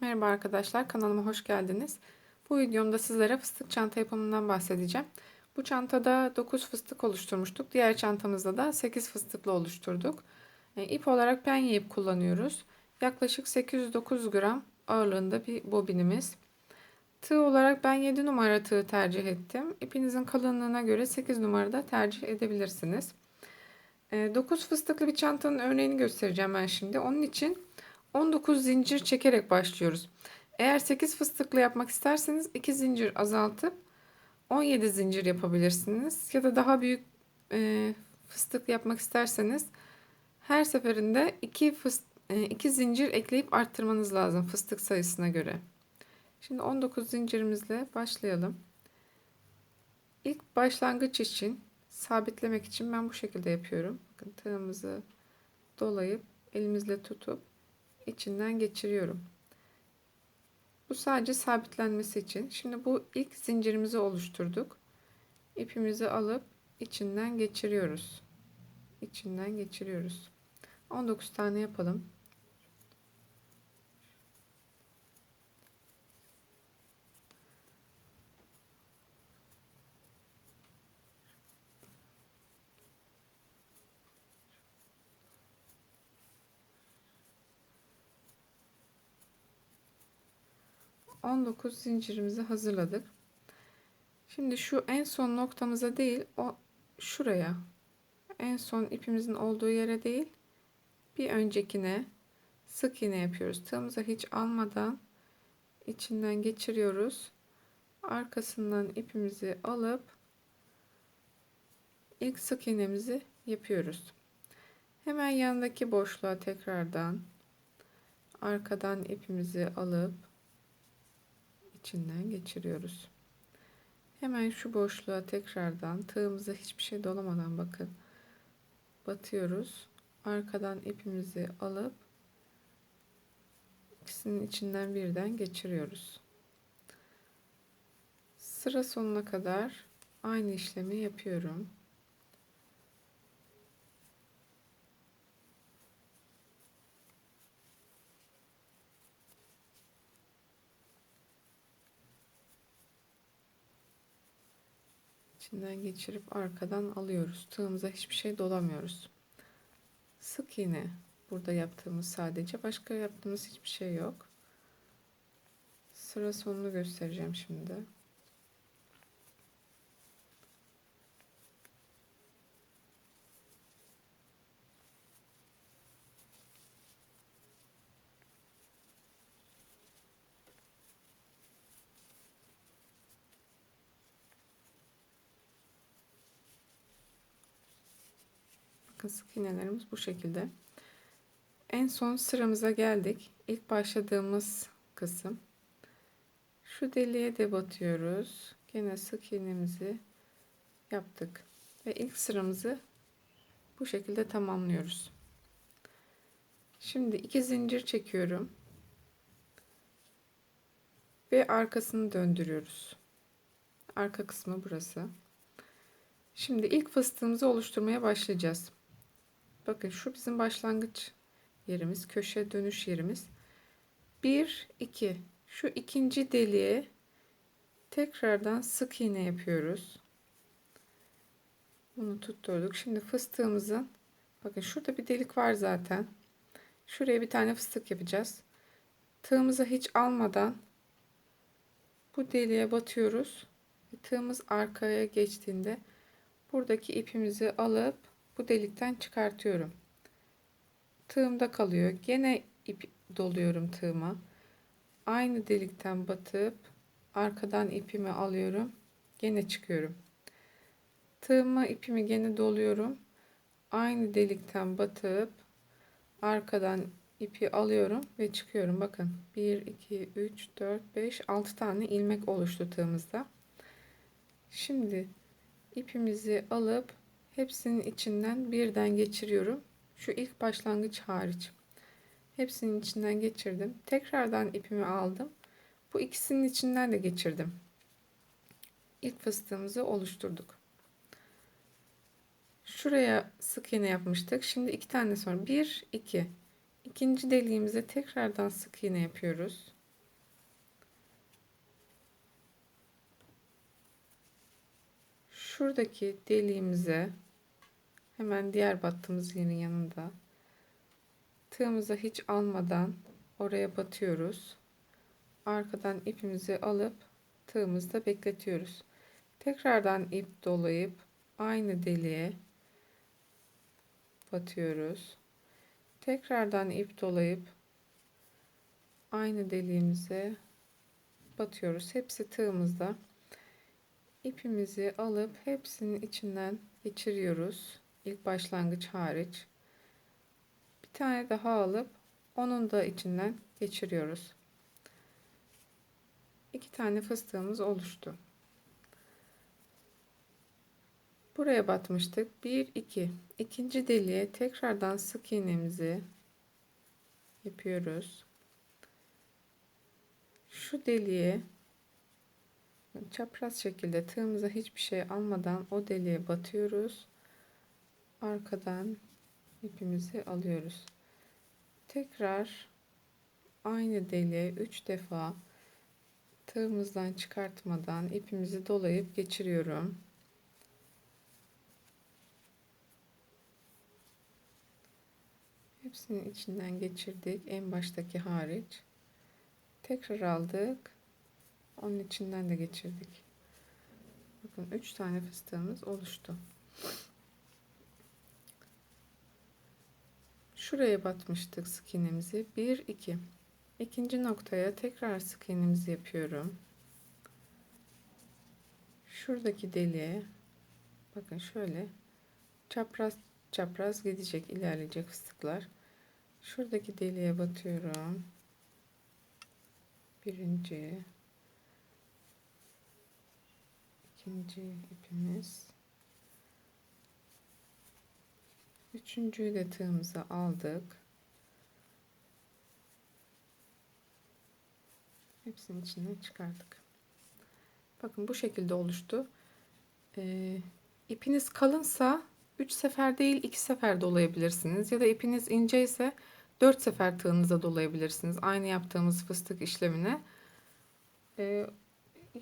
Merhaba arkadaşlar kanalıma hoş geldiniz. Bu videomda sizlere fıstık çanta yapımından bahsedeceğim. Bu çantada 9 fıstık oluşturmuştuk. Diğer çantamızda da 8 fıstıklı oluşturduk. E, ip olarak penye ip kullanıyoruz. Yaklaşık 809 gram ağırlığında bir bobinimiz. Tığ olarak ben 7 numara tığ tercih ettim. İpinizin kalınlığına göre 8 numarada tercih edebilirsiniz. 9 e, fıstıklı bir çantanın örneğini göstereceğim ben şimdi. Onun için 19 zincir çekerek başlıyoruz. Eğer 8 fıstıklı yapmak isterseniz 2 zincir azaltıp 17 zincir yapabilirsiniz. Ya da daha büyük e, fıstık yapmak isterseniz her seferinde 2 fıst 2 zincir ekleyip arttırmanız lazım fıstık sayısına göre. Şimdi 19 zincirimizle başlayalım. İlk başlangıç için sabitlemek için ben bu şekilde yapıyorum. Bakın tığımızı dolayıp elimizle tutup içinden geçiriyorum. Bu sadece sabitlenmesi için. Şimdi bu ilk zincirimizi oluşturduk. İpimizi alıp içinden geçiriyoruz. İçinden geçiriyoruz. 19 tane yapalım. 19 zincirimizi hazırladık. Şimdi şu en son noktamıza değil o şuraya en son ipimizin olduğu yere değil bir öncekine sık iğne yapıyoruz. Tığımıza hiç almadan içinden geçiriyoruz. Arkasından ipimizi alıp ilk sık iğnemizi yapıyoruz. Hemen yanındaki boşluğa tekrardan arkadan ipimizi alıp içinden geçiriyoruz. Hemen şu boşluğa tekrardan tığımıza hiçbir şey dolamadan bakın batıyoruz. Arkadan ipimizi alıp ikisinin içinden birden geçiriyoruz. Sıra sonuna kadar aynı işlemi yapıyorum. İçinden geçirip arkadan alıyoruz. Tığımıza hiçbir şey dolamıyoruz. Sık iğne burada yaptığımız sadece başka yaptığımız hiçbir şey yok. Sıra sonunu göstereceğim şimdi. Bakın sık iğnelerimiz bu şekilde. En son sıramıza geldik. İlk başladığımız kısım. Şu deliğe de batıyoruz. Gene sık iğnemizi yaptık. Ve ilk sıramızı bu şekilde tamamlıyoruz. Şimdi iki zincir çekiyorum. Ve arkasını döndürüyoruz. Arka kısmı burası. Şimdi ilk fıstığımızı oluşturmaya başlayacağız. Bakın şu bizim başlangıç yerimiz, köşe dönüş yerimiz. 1 2 şu ikinci deliğe tekrardan sık iğne yapıyoruz. Bunu tutturduk. Şimdi fıstığımızın bakın şurada bir delik var zaten. Şuraya bir tane fıstık yapacağız. Tığımızı hiç almadan bu deliğe batıyoruz. Tığımız arkaya geçtiğinde buradaki ipimizi alıp bu delikten çıkartıyorum. Tığımda kalıyor. Gene ip doluyorum tığıma. Aynı delikten batıp arkadan ipimi alıyorum. Gene çıkıyorum. Tığıma ipimi gene doluyorum. Aynı delikten batıp arkadan ipi alıyorum ve çıkıyorum. Bakın 1 2 3 4 5 6 tane ilmek oluştu tığımızda. Şimdi ipimizi alıp Hepsinin içinden birden geçiriyorum. Şu ilk başlangıç hariç. Hepsinin içinden geçirdim. Tekrardan ipimi aldım. Bu ikisinin içinden de geçirdim. İlk fıstığımızı oluşturduk. Şuraya sık iğne yapmıştık. Şimdi iki tane sonra bir, iki. İkinci deliğimize tekrardan sık iğne yapıyoruz. Şuradaki deliğimize hemen diğer battığımız yerin yanında tığımıza hiç almadan oraya batıyoruz. Arkadan ipimizi alıp tığımızda bekletiyoruz. Tekrardan ip dolayıp aynı deliğe batıyoruz. Tekrardan ip dolayıp aynı deliğimize batıyoruz. Hepsi tığımızda. İpimizi alıp hepsinin içinden geçiriyoruz. İlk başlangıç hariç. Bir tane daha alıp onun da içinden geçiriyoruz. İki tane fıstığımız oluştu. Buraya batmıştık. 1 2. İkinci deliğe tekrardan sık iğnemizi yapıyoruz. Şu deliğe çapraz şekilde tığımıza hiçbir şey almadan o deliğe batıyoruz. Arkadan ipimizi alıyoruz. Tekrar aynı deliğe 3 defa tığımızdan çıkartmadan ipimizi dolayıp geçiriyorum. Hepsinin içinden geçirdik. En baştaki hariç. Tekrar aldık. Onun içinden de geçirdik. Bakın 3 tane fıstığımız oluştu. Şuraya batmıştık sık iğnemizi. 1 2. İkinci noktaya tekrar sık yapıyorum. Şuradaki deliğe bakın şöyle çapraz çapraz gidecek, ilerleyecek fıstıklar. Şuradaki deliğe batıyorum. Birinci, ikinci ipimiz. Üçüncüyü de tığımıza aldık. Hepsinin içinden çıkardık. Bakın bu şekilde oluştu. Ee, ipiniz kalınsa 3 sefer değil 2 sefer dolayabilirsiniz. Ya da ipiniz ince ise 4 sefer tığınıza dolayabilirsiniz. Aynı yaptığımız fıstık işlemine. Ee,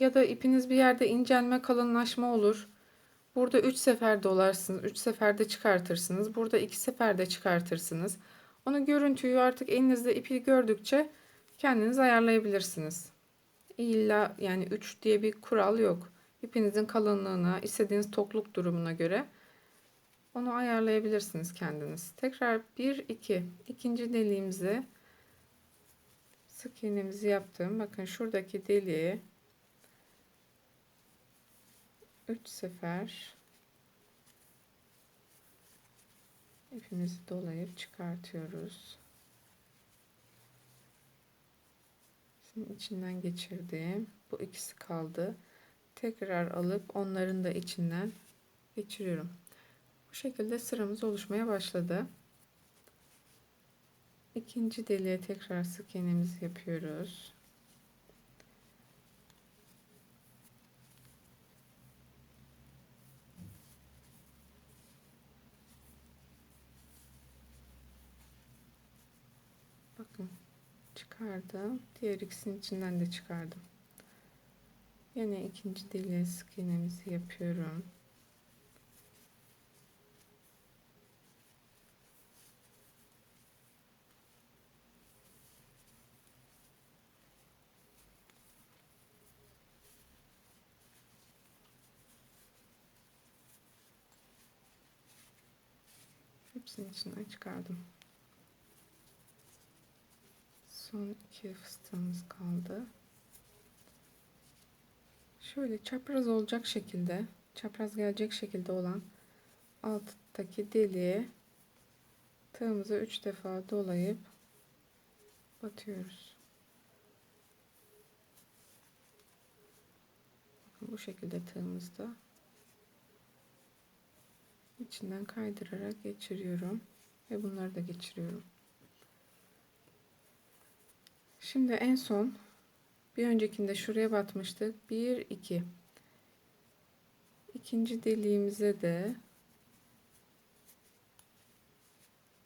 ya da ipiniz bir yerde incelme kalınlaşma olur. Burada 3 sefer dolarsınız. 3 seferde çıkartırsınız. Burada 2 seferde çıkartırsınız. Onu görüntüyü artık elinizde ipi gördükçe kendiniz ayarlayabilirsiniz. İlla yani 3 diye bir kural yok. İpinizin kalınlığına, istediğiniz tokluk durumuna göre onu ayarlayabilirsiniz kendiniz. Tekrar 1 2 ikinci deliğimize sık iğnemizi yaptım. Bakın şuradaki deliğe 3 sefer ipimizi dolayıp çıkartıyoruz. Şimdi içinden geçirdim. Bu ikisi kaldı. Tekrar alıp onların da içinden geçiriyorum. Bu şekilde sıramız oluşmaya başladı. İkinci deliğe tekrar sık iğnemizi yapıyoruz. Bakın çıkardım. Diğer ikisinin içinden de çıkardım. Yine ikinci deliğe sık iğnemizi yapıyorum. Hepsinin içinden çıkardım. Son iki fıstığımız kaldı. Şöyle çapraz olacak şekilde, çapraz gelecek şekilde olan alttaki deliğe tığımızı üç defa dolayıp batıyoruz. Bakın bu şekilde tığımızda içinden kaydırarak geçiriyorum ve bunları da geçiriyorum. Şimdi en son bir öncekinde şuraya batmıştık. 1 2 ikinci deliğimize de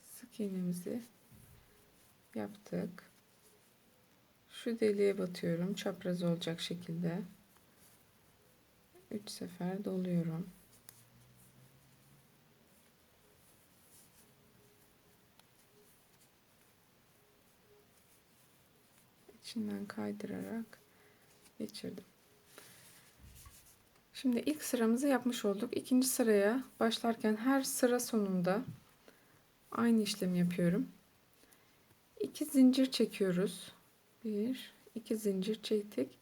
sık iğnemizi yaptık. Şu deliğe batıyorum çapraz olacak şekilde. 3 sefer doluyorum. İçinden kaydırarak geçirdim. Şimdi ilk sıramızı yapmış olduk. İkinci sıraya başlarken her sıra sonunda aynı işlemi yapıyorum. 2 zincir çekiyoruz. 1 2 zincir çektik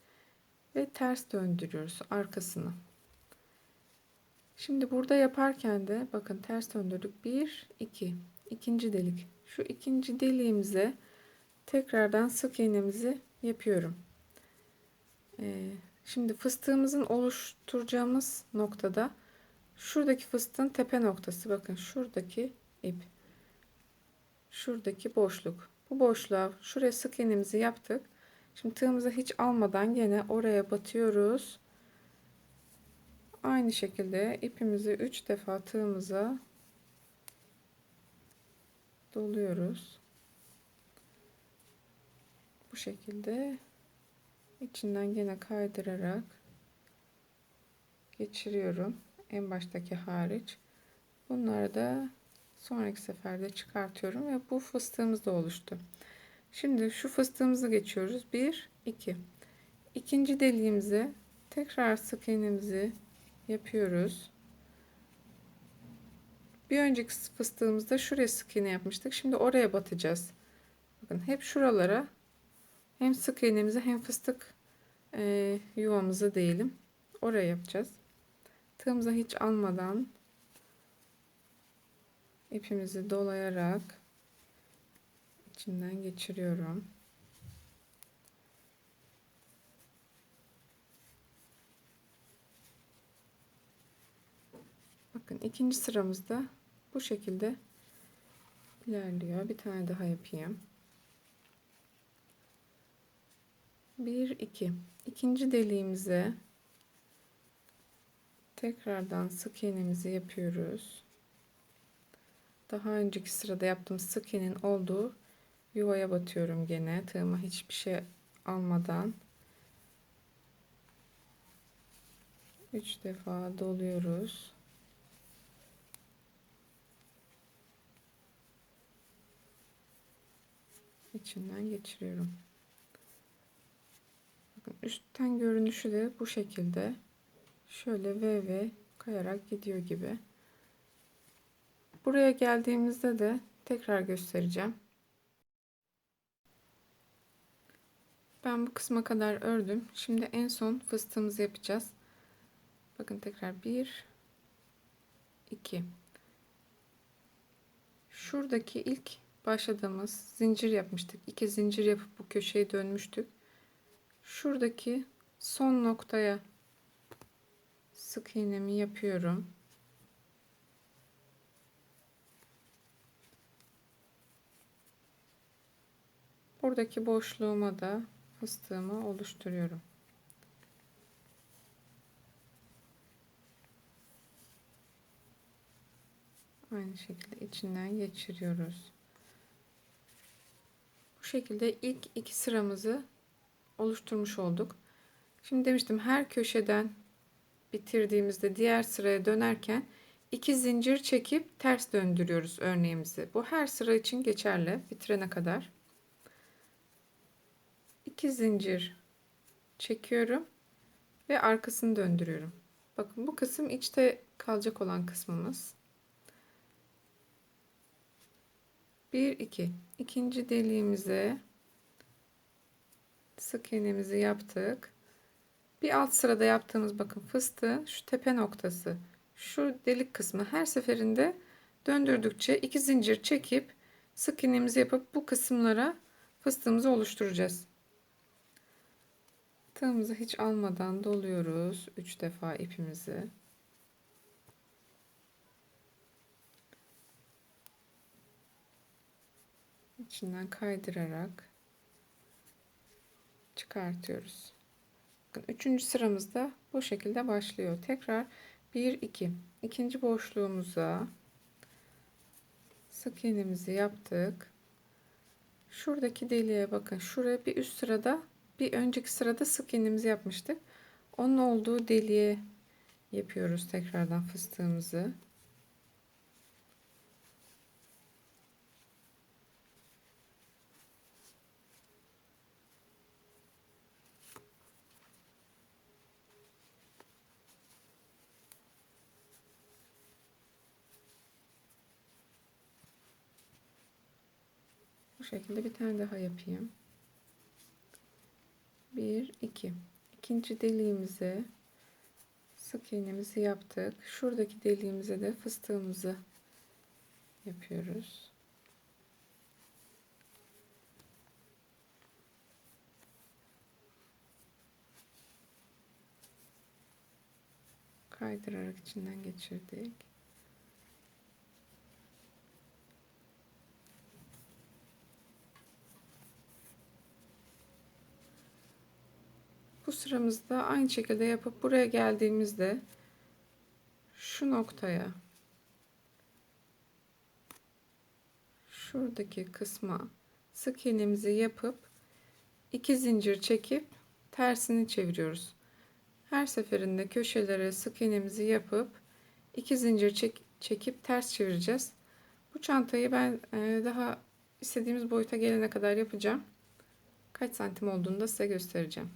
ve ters döndürüyoruz arkasını. Şimdi burada yaparken de bakın ters döndürdük. 1 2 ikinci delik. Şu ikinci deliğimize tekrardan sık iğnemizi yapıyorum. Ee, şimdi fıstığımızın oluşturacağımız noktada şuradaki fıstığın tepe noktası. Bakın şuradaki ip şuradaki boşluk. Bu boşluğa şuraya sık iğnemizi yaptık. Şimdi tığımızı hiç almadan gene oraya batıyoruz. Aynı şekilde ipimizi 3 defa tığımıza doluyoruz bu şekilde içinden gene kaydırarak geçiriyorum. En baştaki hariç. Bunları da sonraki seferde çıkartıyorum ve bu fıstığımız da oluştu. Şimdi şu fıstığımızı geçiyoruz. 1 2 ikinci deliğimize tekrar sık iğnemizi yapıyoruz. Bir önceki fıstığımızda şuraya sık iğne yapmıştık. Şimdi oraya batacağız. Bakın hep şuralara hem sık iğnemizi hem fıstık e, yuvamızı diyelim. Oraya yapacağız. Tığımıza hiç almadan ipimizi dolayarak içinden geçiriyorum. Bakın ikinci sıramızda bu şekilde ilerliyor. Bir tane daha yapayım 1 2 ikinci deliğimize tekrardan sık iğnemizi yapıyoruz. Daha önceki sırada yaptığım sık iğnenin olduğu yuvaya batıyorum gene. Tığıma hiçbir şey almadan. 3 defa doluyoruz. İçinden geçiriyorum üstten görünüşü de bu şekilde şöyle V V kayarak gidiyor gibi. Buraya geldiğimizde de tekrar göstereceğim. Ben bu kısma kadar ördüm. Şimdi en son fıstığımızı yapacağız. Bakın tekrar 1 2 Şuradaki ilk başladığımız zincir yapmıştık. İki zincir yapıp bu köşeyi dönmüştük şuradaki son noktaya sık iğnemi yapıyorum. Buradaki boşluğuma da fıstığımı oluşturuyorum. Aynı şekilde içinden geçiriyoruz. Bu şekilde ilk iki sıramızı oluşturmuş olduk. Şimdi demiştim her köşeden bitirdiğimizde diğer sıraya dönerken iki zincir çekip ters döndürüyoruz örneğimizi. Bu her sıra için geçerli bitirene kadar. İki zincir çekiyorum ve arkasını döndürüyorum. Bakın bu kısım içte kalacak olan kısmımız. 1 2 ikinci deliğimize sık iğnemizi yaptık. Bir alt sırada yaptığımız bakın fıstığın şu tepe noktası şu delik kısmı her seferinde döndürdükçe iki zincir çekip sık iğnemizi yapıp bu kısımlara fıstığımızı oluşturacağız. Tığımızı hiç almadan doluyoruz 3 defa ipimizi. içinden kaydırarak çıkartıyoruz. Bakın üçüncü sıramızda bu şekilde başlıyor. Tekrar 1 2 ikinci boşluğumuza sık iğnemizi yaptık. Şuradaki deliğe bakın. Şuraya bir üst sırada bir önceki sırada sık iğnemizi yapmıştık. Onun olduğu deliğe yapıyoruz tekrardan fıstığımızı. Şekilde bir tane daha yapayım. 1 2 İkinci deliğimize sık iğnemizi yaptık. Şuradaki deliğimize de fıstığımızı yapıyoruz. Kaydırarak içinden geçirdik. Bu sıramızda aynı şekilde yapıp buraya geldiğimizde şu noktaya şuradaki kısma sık iğnemizi yapıp iki zincir çekip tersini çeviriyoruz. Her seferinde köşelere sık iğnemizi yapıp iki zincir çek, çekip ters çevireceğiz. Bu çantayı ben e, daha istediğimiz boyuta gelene kadar yapacağım. Kaç santim olduğunu da size göstereceğim.